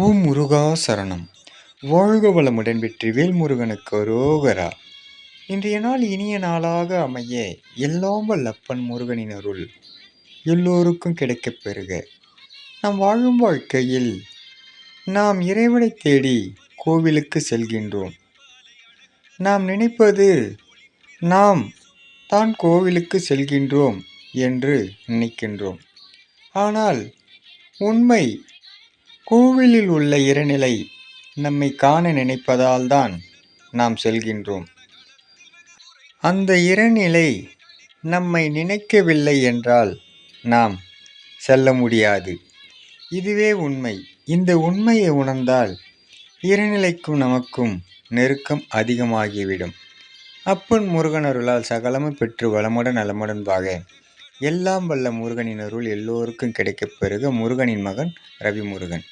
ஓம் முருகா சரணம். வாழ்க வளமுடன் வெற்றி வேல்முருகனுக்கு அரோகரா. இன்றைய நாள் இனிய நாளாக அமைய எல்லாம் வல்லப்பன் முருகனின் அருள். எல்லோருக்கும் கிடைக்கப் பெறுக. நாம் வாழும் வாழ்க்கையில் நாம் இறைவனை தேடி கோவிலுக்கு செல்கின்றோம். நாம் நினைப்பது நாம் தான் கோவிலுக்கு செல்கின்றோம் என்று நினைக்கின்றோம். ஆனால் உண்மை கோவிலில் உள்ள இறைநிலை நம்மை காண நினைப்பதால் தான் நாம் செல்கின்றோம். அந்த இறைநிலை நம்மை நினைக்கவில்லை என்றால் நாம் செல்ல முடியாது. இதுவே உண்மை. இந்த உண்மையை உணர்ந்தால் இறைநிலைக்கும் நமக்கும் நெருக்கம் அதிகமாகிவிடும். அப்பன் முருகன் அருளால் சகலமும் பெற்று வளமுடன் நலமுடன் வாக எல்லாம் வல்ல முருகனின் அருள் எல்லோருக்கும் கிடைக்கப் பெறுக. முருகனின் மகன் ரவி முருகன்